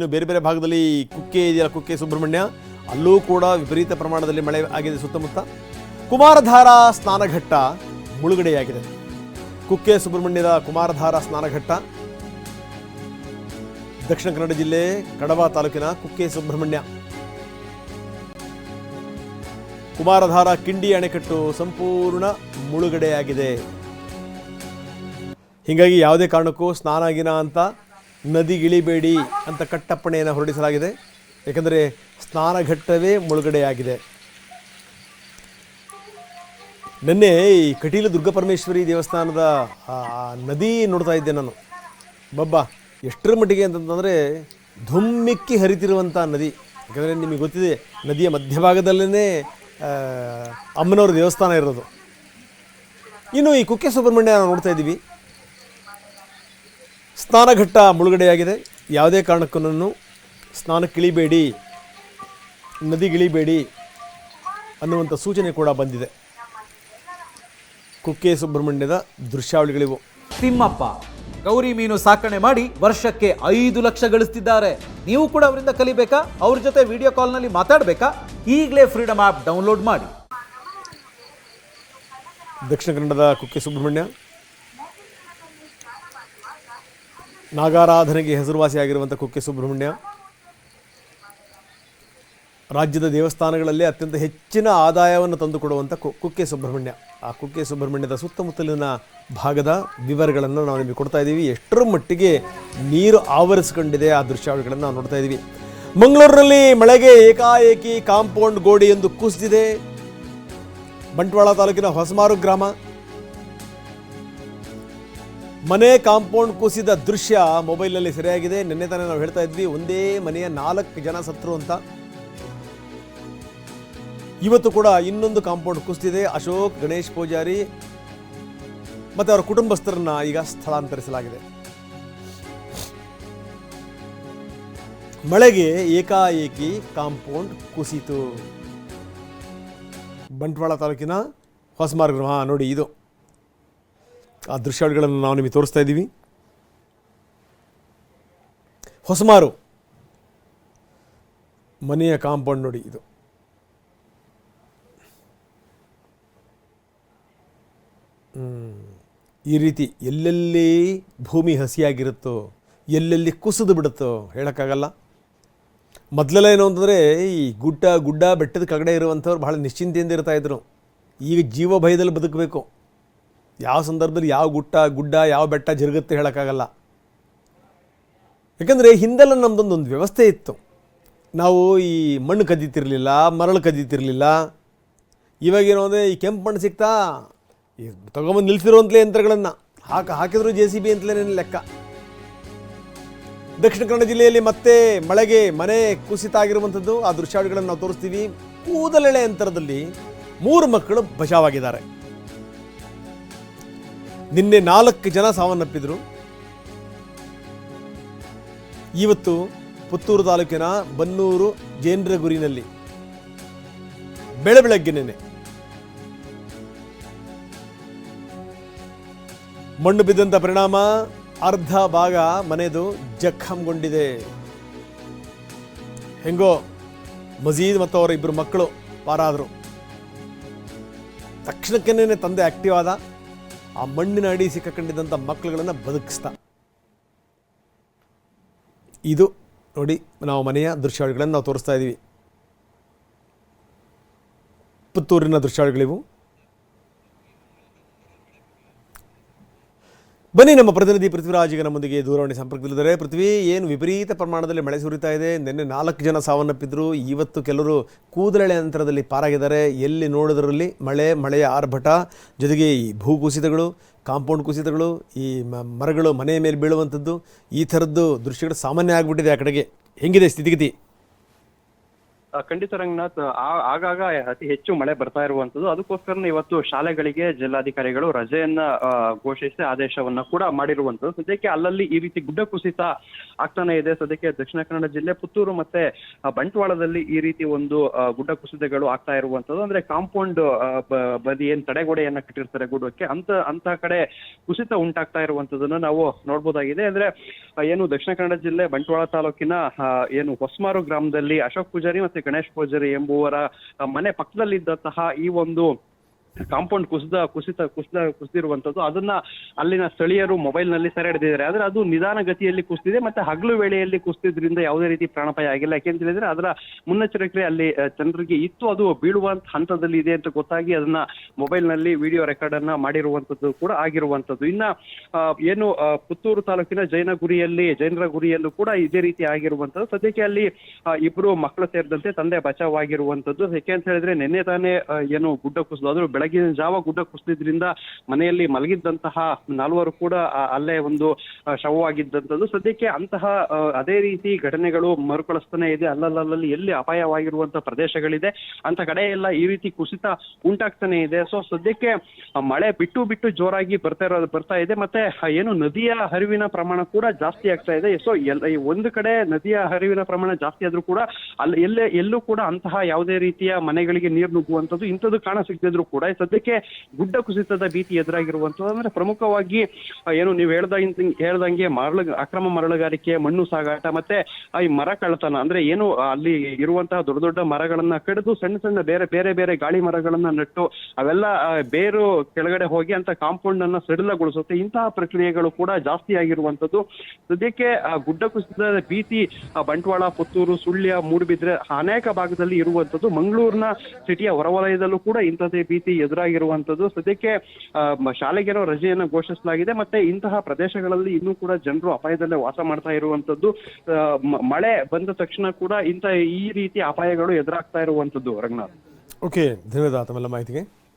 ಇನ್ನು ಬೇರೆ ಬೇರೆ ಭಾಗದಲ್ಲಿ ಕುಕ್ಕೆ ಇದೆಯಲ್ಲ, ಕುಕ್ಕೆ ಸುಬ್ರಹ್ಮಣ್ಯ. ಅಲ್ಲೂ ಕೂಡ ವಿಪರೀತ ಪ್ರಮಾಣದಲ್ಲಿ ಮಳೆ ಆಗಿದೆ ಸುತ್ತಮುತ್ತ. ಕುಮಾರಧಾರ ಸ್ನಾನಘಟ್ಟ ಮುಳುಗಡೆಯಾಗಿದೆ. ಕುಕ್ಕೆ ಸುಬ್ರಹ್ಮಣ್ಯದ ಕುಮಾರಧಾರ ಸ್ನಾನಘಟ್ಟ. ದಕ್ಷಿಣ ಕನ್ನಡ ಜಿಲ್ಲೆ ಕಡವ ತಾಲೂಕಿನ ಕುಕ್ಕೆ ಸುಬ್ರಹ್ಮಣ್ಯ. ಕುಮಾರಧಾರ ಕಿಂಡಿ ಅಣೆಕಟ್ಟು ಸಂಪೂರ್ಣ ಮುಳುಗಡೆಯಾಗಿದೆ. ಹೀಗಾಗಿ ಯಾವುದೇ ಕಾರಣಕ್ಕೂ ಸ್ನಾನಾಗಿನ ಅಂತ ನದಿಗಿಳಿಬೇಡಿ ಅಂತ ಕಟ್ಟಪ್ಪಣೆಯನ್ನು ಹೊರಡಿಸಲಾಗಿದೆ. ಏಕೆಂದರೆ ಸ್ನಾನಘಟ್ಟವೇ ಮುಳುಗಡೆಯಾಗಿದೆ. ನಿನ್ನೆ ಈ ಕಟೀಲ ದುರ್ಗಾಪರಮೇಶ್ವರಿ ದೇವಸ್ಥಾನದ ನದಿ ನೋಡ್ತಾ ಇದ್ದೆ ನಾನು. ಬಬ್ಬ, ಎಷ್ಟರ ಮಟ್ಟಿಗೆ ಅಂತಂತಂದರೆ ಧುಮ್ಮಿಕ್ಕಿ ಹರಿತಿರುವಂಥ ನದಿ. ಯಾಕಂದರೆ ನಿಮಗೆ ಗೊತ್ತಿದೆ, ನದಿಯ ಮಧ್ಯಭಾಗದಲ್ಲೇ ಅಮ್ಮನವ್ರ ದೇವಸ್ಥಾನ ಇರೋದು. ಇನ್ನು ಈ ಕುಕ್ಕೆ ಸುಬ್ರಹ್ಮಣ್ಯ ನೋಡ್ತಾ ಇದ್ದೀವಿ. ಸ್ನಾನಘಟ್ಟ ಮುಳುಗಡೆಯಾಗಿದೆ. ಯಾವುದೇ ಕಾರಣಕ್ಕೂ ಸ್ನಾನಕ್ಕಿಳಿಬೇಡಿ ನದಿಗಿಳಿಬೇಡಿ ಅನ್ನುವಂಥ ಸೂಚನೆ ಕೂಡ ಬಂದಿದೆ. ಕುಕ್ಕೆ ಸುಬ್ರಹ್ಮಣ್ಯದ ದೃಶ್ಯಾವಳಿಗಳಿವು. ತಿಮ್ಮಪ್ಪ ಗೌರಿ ಮೀನು ಸಾಕಣೆ ಮಾಡಿ ವರ್ಷಕ್ಕೆ ಐದು ಲಕ್ಷ ಗಳಿಸ್ತಿದ್ದಾರೆ. ನೀವು ಕೂಡ ಅವರಿಂದ ಕಲಿಬೇಕಾ? ಅವ್ರ ಜೊತೆ ವಿಡಿಯೋ ಕಾಲ್ನಲ್ಲಿ ಮಾತಾಡಬೇಕಾ? ಈಗಲೇ ಫ್ರೀಡಮ್ ಆ್ಯಪ್ ಡೌನ್ಲೋಡ್ ಮಾಡಿ. ದಕ್ಷಿಣ ಕನ್ನಡದ ಕುಕ್ಕೆ ಸುಬ್ರಹ್ಮಣ್ಯ ನಾಗಾರಾಧನೆಗೆ ಹೆಸರುವಾಸಿಯಾಗಿರುವಂಥ ಕುಕ್ಕೆ ಸುಬ್ರಹ್ಮಣ್ಯ, ರಾಜ್ಯದ ದೇವಸ್ಥಾನಗಳಲ್ಲಿ ಅತ್ಯಂತ ಹೆಚ್ಚಿನ ಆದಾಯವನ್ನು ತಂದುಕೊಡುವಂಥ ಕುಕ್ಕೆ ಸುಬ್ರಹ್ಮಣ್ಯ. ಆ ಕುಕ್ಕೆ ಸುಬ್ರಹ್ಮಣ್ಯದ ಸುತ್ತಮುತ್ತಲಿನ ಭಾಗದ ವಿವರಗಳನ್ನು ನಾವು ನಿಮಗೆ ಕೊಡ್ತಾ ಇದ್ದೀವಿ. ಎಷ್ಟರ ಮಟ್ಟಿಗೆ ನೀರು ಆವರಿಸಿಕೊಂಡಿದೆ ಆ ದೃಶ್ಯಾವಳಿಗಳನ್ನು ನಾವು ನೋಡ್ತಾ ಇದ್ದೀವಿ. ಮಂಗಳೂರಿನಲ್ಲಿ ಮಳೆಗೆ ಏಕಾಏಕಿ ಕಾಂಪೌಂಡ್ ಗೋಡೆಯೊಂದು ಕುಸಿದಿದೆ. ಬಂಟ್ವಾಳ ತಾಲೂಕಿನ ಹೊಸಮಾರು ಗ್ರಾಮ. ಮನೆ ಕಾಂಪೌಂಡ್ ಕುಸಿದ ದೃಶ್ಯ ಮೊಬೈಲ್ನಲ್ಲಿ ಸರಿಯಾಗಿದೆ. ನಿನ್ನೆ ತಾನೇ ನಾವು ಹೇಳ್ತಾ ಇದ್ವಿ, ಒಂದೇ ಮನೆಯ ನಾಲ್ಕು ಜನ ಸತ್ರು ಅಂತ. ಇವತ್ತು ಕೂಡ ಇನ್ನೊಂದು ಕಾಂಪೌಂಡ್ ಕುಸಿದಿದೆ, ಅಶೋಕ್, ಗಣೇಶ್ ಪೂಜಾರಿ ಮತ್ತೆ ಅವರ ಕುಟುಂಬಸ್ಥರನ್ನ ಈಗ ಸ್ಥಳಾಂತರಿಸಲಾಗಿದೆ. ಮಳೆಗೆ ಏಕಾಏಕಿ ಕಾಂಪೌಂಡ್ ಕುಸಿತು. ಬಂಟ್ವಾಳ ತಾಲೂಕಿನ ಹೊಸಮಾರ್ಗ ನೋಡಿ ಇದು. ಆ ದೃಶ್ಯಾವಳಿಗಳನ್ನು ನಾವು ನಿಮಗೆ ತೋರಿಸ್ತಾ ಇದ್ದೀವಿ. ಹೊಸಮಾರು. ಮನೆಯ ಕಾಂಪೌಂಡ್ ನೋಡಿ ಇದು. ಈ ರೀತಿ ಎಲ್ಲೆಲ್ಲಿ ಭೂಮಿ ಹಸಿಯಾಗಿರುತ್ತೋ, ಎಲ್ಲೆಲ್ಲಿ ಕುಸಿದು ಬಿಡುತ್ತೋ ಹೇಳೋಕ್ಕಾಗಲ್ಲ. ಮೊದಲೆಲ್ಲ ಏನು ಅಂತಂದರೆ ಈ ಗುಡ್ಡ ಗುಡ್ಡ ಬೆಟ್ಟದ ಕಗಡೆ ಇರುವಂಥವ್ರು ಭಾಳ ನಿಶ್ಚಿಂತೆಯಿಂದ ಇರ್ತಾಯಿದ್ರು ಈಗ ಜೀವ ಭಯದಲ್ಲಿ ಬದುಕಬೇಕು. ಯಾವ ಸಂದರ್ಭದಲ್ಲಿ ಯಾವ ಗುಟ್ಟ, ಗುಡ್ಡ, ಯಾವ ಬೆಟ್ಟ ಜಿರುಗುತ್ತೆ ಹೇಳೋಕ್ಕಾಗಲ್ಲ. ಯಾಕಂದರೆ ಹಿಂದೆಲ್ಲ ನಮ್ಮದೊಂದು ಒಂದು ವ್ಯವಸ್ಥೆ ಇತ್ತು. ನಾವು ಈ ಮಣ್ಣು ಕದೀತಿರ್ಲಿಲ್ಲ, ಮರಳು ಕದೀತಿರ್ಲಿಲ್ಲ. ಇವಾಗೇನು ಅಂದರೆ ಈ ಕೆಂಪು ಮಣ್ಣು ಸಿಗ್ತಾ, ಈ ತಗೊಂಬಂದು ನಿಲ್ಸಿರುವಂತಲೇ ಯಂತ್ರಗಳನ್ನು. ಹಾಕಿ, ಹಾಕಿದ್ರು ಜೆ ಸಿ ಬಿ ಅಂತಲೇ ಲೆಕ್ಕ. ದಕ್ಷಿಣ ಕನ್ನಡ ಜಿಲ್ಲೆಯಲ್ಲಿ ಮತ್ತೆ ಮಳೆಗೆ ಮನೆ ಕುಸಿತ ಆಗಿರುವಂಥದ್ದು ಆ ದೃಶ್ಯಾವಳಿಗಳನ್ನು ನಾವು ತೋರಿಸ್ತೀವಿ. ಕೂದಲೆಳೆ ಯಂತ್ರದಲ್ಲಿ ಮೂರು ಮಕ್ಕಳು ಬಚಾವಾಗಿದ್ದಾರೆ ನಿನ್ನೆ ನಾಲ್ಕು ಜನ ಸಾವನ್ನಪ್ಪಿದ್ರು. ಇವತ್ತು ಪುತ್ತೂರು ತಾಲೂಕಿನ ಬನ್ನೂರು ಜೇಂದ್ರಗುರಿನಲ್ಲಿ. ಬೆಳೆ ಬೆಳಗ್ಗೆನೇ ಮಣ್ಣು ಬಿದ್ದಂತ ಪರಿಣಾಮ, ಅರ್ಧ ಭಾಗ ಮನೆದು ಜಖಂಗೊಂಡಿದೆ. ಹೆಂಗೋ ಮಜೀದ್ ಮತ್ತು ಅವರ ಇಬ್ಬರು ಮಕ್ಕಳು ಪಾರಾದರು. ತಕ್ಷಣಕ್ಕೇನೆ ತಂದೆ ಆಕ್ಟಿವ್ ಆದ. ಆ ಮಣ್ಣಿನ ಅಡಿ ಸಿಕ್ಕಕೊಂಡಿದ್ದಂಥ ಮಕ್ಕಳುಗಳನ್ನು ಬದುಕಿಸ್ತಾ. ಇದು ನೋಡಿ ನಾವು ಮನೆಯ ದೃಶ್ಯಾವಳಿಗಳನ್ನು ನಾವು ತೋರಿಸ್ತಾ ಇದ್ದೀವಿ ಪುತ್ತೂರಿನ ದೃಶ್ಯಾವಳಿಗಳಿವು. ಬನ್ನಿ, ನಮ್ಮ ಪ್ರತಿನಿಧಿ ಪೃಥ್ವಿರಾಜ್ ಈಗ ನಮ್ಮೊಂದಿಗೆ ದೂರವಾಣಿ ಸಂಪರ್ಕದಲ್ಲಿದ್ದಾರೆ. ಪೃಥ್ವಿ, ಏನು ವಿಪರೀತ ಪ್ರಮಾಣದಲ್ಲಿ ಮಳೆ ಸುರಿತಾ ಇದೆ? ನಿನ್ನೆ ನಾಲ್ಕು ಜನ ಸಾವನ್ನಪ್ಪಿದ್ರು. ಇವತ್ತು ಕೆಲವರು ಕೂದಲೆಳೆ ಅಂತರದಲ್ಲಿ ಪಾರಾಗಿದ್ದಾರೆ. ಎಲ್ಲಿ ನೋಡೋದರಲ್ಲಿ ಮಳೆ, ಮಳೆಯ ಆರ್ಭಟ, ಜೊತೆಗೆ ಈ ಭೂ ಕುಸಿತಗಳು ಕಾಂಪೌಂಡ್ ಕುಸಿತಗಳು, ಈ ಮರಗಳು ಮನೆಯ ಮೇಲೆ ಬೀಳುವಂಥದ್ದು, ಈ ಥರದ್ದು ದೃಶ್ಯಗಳು ಸಾಮಾನ್ಯ ಆಗಿಬಿಟ್ಟಿದೆ ಆ ಕಡೆಗೆ. ಹೆಂಗಿದೆ ಸ್ಥಿತಿಗತಿ? ಖಂಡಿತ ರಂಗನಾಥ್ ಆಗಾಗ ಅತಿ ಹೆಚ್ಚು ಮಳೆ ಬರ್ತಾ ಇರುವಂತದ್ದು ಅದಕ್ಕೋಸ್ಕರನೇ ಇವತ್ತು ಶಾಲೆಗಳಿಗೆ ಜಿಲ್ಲಾಧಿಕಾರಿಗಳು ರಜೆಯನ್ನ ಘೋಷಿಸಿ ಆದೇಶವನ್ನ ಕೂಡ ಮಾಡಿರುವಂತದ್ದು ಸದ್ಯಕ್ಕೆ ಅಲ್ಲಲ್ಲಿ ಈ ರೀತಿ ಗುಡ್ಡ ಕುಸಿತ ಆಗ್ತಾನೆ ಇದೆ. ಸದ್ಯಕ್ಕೆ ದಕ್ಷಿಣ ಕನ್ನಡ ಜಿಲ್ಲೆ ಪುತ್ತೂರು ಮತ್ತೆ ಬಂಟ್ವಾಳದಲ್ಲಿ ಈ ರೀತಿ ಒಂದು ಗುಡ್ಡ ಕುಸಿತಗಳು ಆಗ್ತಾ ಇರುವಂತದ್ದು ಅಂದ್ರೆ ಕಾಂಪೌಂಡ್ ಬದಿ ಏನ್ ತಡೆಗೋಡೆಯನ್ನ ಕಟ್ಟಿರ್ತಾರೆ ಗುಡ್ಡಕ್ಕೆ, ಅಂತ ಅಂತ ಕಡೆ ಕುಸಿತ ಉಂಟಾಗ್ತಾ ಇರುವಂತದನ್ನ ನಾವು ನೋಡ್ಬೋದಾಗಿದೆ. ಅಂದ್ರೆ ಏನು ದಕ್ಷಿಣ ಕನ್ನಡ ಜಿಲ್ಲೆ ಬಂಟ್ವಾಳ ತಾಲೂಕಿನ ಏನು ಹೊಸಮಾರು ಗ್ರಾಮದಲ್ಲಿ ಅಶೋಕ್ ಪೂಜಾರಿ ಮತ್ತೆ ಗಣೇಶ್ ಪೂಜಾರಿ ಎಂಬುವರ ಮನೆ ಪಕ್ಕದಲ್ಲಿದ್ದಂತಹ ಈ ಒಂದು ಕಾಂಪೌಂಡ್ ಕುಸಿದ, ಕುಸಿತ, ಕುಸಿದ, ಕುಸಿದಿರುವಂತದ್ದು ಅದನ್ನ ಅಲ್ಲಿನ ಸ್ಥಳೀಯರು ಮೊಬೈಲ್ನಲ್ಲಿ ಸೆರೆ ಹಿಡಿದಿದ್ದಾರೆ. ಆದ್ರೆ ಅದು ನಿಧಾನ ಗತಿಯಲ್ಲಿ ಕುಸಿದಿದೆ, ಮತ್ತೆ ಹಗಲು ವೇಳೆಯಲ್ಲಿ ಕುಸಿದ್ರಿಂದ ಯಾವುದೇ ರೀತಿ ಪ್ರಾಣಪಾಯ ಆಗಿಲ್ಲ. ಯಾಕೆಂತ ಹೇಳಿದ್ರೆ ಅದರ ಮುನ್ನೆಚ್ಚರಿಕೆ ಅಲ್ಲಿ ಜನರಿಗೆ ಇತ್ತು. ಅದು ಬೀಳುವಂತ ಹಂತದಲ್ಲಿ ಇದೆ ಅಂತ ಗೊತ್ತಾಗಿ ಅದನ್ನ ಮೊಬೈಲ್ನಲ್ಲಿ ವಿಡಿಯೋ ರೆಕಾರ್ಡ್ ಅನ್ನ ಮಾಡಿರುವಂತದ್ದು ಕೂಡ ಆಗಿರುವಂತದ್ದು. ಇನ್ನ ಏನು ಪುತ್ತೂರು ತಾಲೂಕಿನ ಜೈನ ಗುರಿಯಲ್ಲಿ ಜೈನರ ಗುರಿಯಲ್ಲೂ ಕೂಡ ಇದೇ ರೀತಿ ಆಗಿರುವಂತದ್ದು. ಸದ್ಯಕ್ಕೆ ಅಲ್ಲಿ ಇಬ್ಬರು ಮಕ್ಕಳು ಸೇರಿದಂತೆ ತಂದೆ ಬಚಾವಾಗಿರುವಂತದ್ದು ಯಾಕೆ ಅಂತ ಹೇಳಿದ್ರೆ ನಿನ್ನೆ ತಾನೇ ಏನು ಗುಡ್ಡ ಕುಸಿದು ಅದು ಬೆಳಗಿನ ಜಾವ ಗುಡ್ಡ ಕುಸಿದ್ರಿಂದ ಮನೆಯಲ್ಲಿ ಮಲಗಿದ್ದಂತಹ ನಾಲ್ವರು ಕೂಡ ಅಲ್ಲೇ ಒಂದು ಶವವಾಗಿದ್ದಂಥದ್ದು ಸದ್ಯಕ್ಕೆ ಅಂತಹ ಅದೇ ರೀತಿ ಘಟನೆಗಳು ಮರುಕಳಿಸ್ತಾನೆ ಇದೆ. ಅಲ್ಲಲ್ಲಲ್ಲಿ ಎಲ್ಲಿ ಅಪಾಯವಾಗಿರುವಂತಹ ಪ್ರದೇಶಗಳಿದೆ. ಅಂತ ಕಡೆ ಎಲ್ಲ ಈ ರೀತಿ ಕುಸಿತ ಉಂಟಾಗ್ತಾನೆ ಇದೆ. ಸೊ ಸದ್ಯಕ್ಕೆ ಮಳೆ ಬಿಟ್ಟು ಬಿಟ್ಟು ಜೋರಾಗಿ ಬರ್ತಾ ಇರೋದು ಬರ್ತಾ ಇದೆ. ಮತ್ತೆ ಏನು ನದಿಯ ಹರಿವಿನ ಪ್ರಮಾಣ ಕೂಡ ಜಾಸ್ತಿ ಆಗ್ತಾ ಇದೆ. ಸೊ ಎಲ್ಲ ಒಂದು ಕಡೆ ನದಿಯ ಹರಿವಿನ ಪ್ರಮಾಣ ಜಾಸ್ತಿ ಆದ್ರೂ ಕೂಡ, ಅಲ್ಲಿ, ಎಲ್ಲೇ, ಎಲ್ಲೂ ಕೂಡ ಅಂತಹ ಯಾವುದೇ ರೀತಿಯ ಮನೆಗಳಿಗೆ ನೀರು ನುಗ್ಗುವಂಥದ್ದು ಇಂಥದ್ದು ಕಾಣ ಸಿಗ್ತಿದ್ರು ಕೂಡ ಸದ್ಯಕ್ಕೆ ಗುಡ್ಡ ಕುಸಿತದ ಭೀತಿ ಎದುರಾಗಿರುವಂಥದ್ದು ಅಂದ್ರೆ ಪ್ರಮುಖವಾಗಿ ಏನು ನೀವು ಹೇಳ್ದ ಹೇಳ್ದಂಗೆ ಮರಳು, ಅಕ್ರಮ ಮರಳುಗಾರಿಕೆ, ಮಣ್ಣು ಸಾಗಾಟ ಮತ್ತೆ ಈ ಮರ ಕಳ್ಳತನ. ಅಂದ್ರೆ ಏನು ಅಲ್ಲಿ ಇರುವಂತಹ ದೊಡ್ಡ ದೊಡ್ಡ ಮರಗಳನ್ನ ಕಡಿದು ಸಣ್ಣ ಸಣ್ಣ ಬೇರೆ ಬೇರೆ ಬೇರೆ ಗಾಳಿ ಮರಗಳನ್ನ ನೆಟ್ಟು, ಅವೆಲ್ಲ ಬೇರು ಕೆಳಗಡೆ ಹೋಗಿ ಅಂತ ಕಾಂಪೌಂಡ್ ಅನ್ನ ಸಡಿಲಗೊಳಿಸುತ್ತೆ. ಇಂತಹ ಪ್ರಕ್ರಿಯೆಗಳು ಕೂಡ ಜಾಸ್ತಿ ಆಗಿರುವಂತದ್ದು. ಸದ್ಯಕ್ಕೆ ಗುಡ್ಡ ಕುಸಿತದ ಭೀತಿ ಬಂಟ್ವಾಳ, ಪುತ್ತೂರು, ಸುಳ್ಯ, ಮೂಡುಬಿದ್ರೆ ಅನೇಕ ಭಾಗದಲ್ಲಿ ಇರುವಂತದ್ದು. ಮಂಗಳೂರಿನ ಸಿಟಿಯ ಹೊರವಲಯದಲ್ಲೂ ಕೂಡ ಇಂಥದ್ದೇ ಭೀತಿ ಎದುರಾಗಿರುವಂತದ್ದು. ಸದ್ಯಕ್ಕೆ ಶಾಲೆಗೇನೋ ರಜೆಯನ್ನು ಘೋಷಿಸಲಾಗಿದೆ. ಮತ್ತೆ ಇಂತಹ ಪ್ರದೇಶಗಳಲ್ಲಿ ಇನ್ನೂ ಕೂಡ ಜನರು ಅಪಾಯದಲ್ಲೇ ವಾಸ ಮಾಡ್ತಾ ಇರುವಂತದ್ದು. ಮಳೆ ಬಂದ ತಕ್ಷಣ ಕೂಡ ಇಂತಹ ಈ ರೀತಿ ಅಪಾಯಗಳು ಎದುರಾಗ್ತಾ ಇರುವಂತದ್ದು, ರಂಗನಾಥ್. ಓಕೆ ಧನ್ಯವಾದ ಮಾಹಿತಿಗೆ.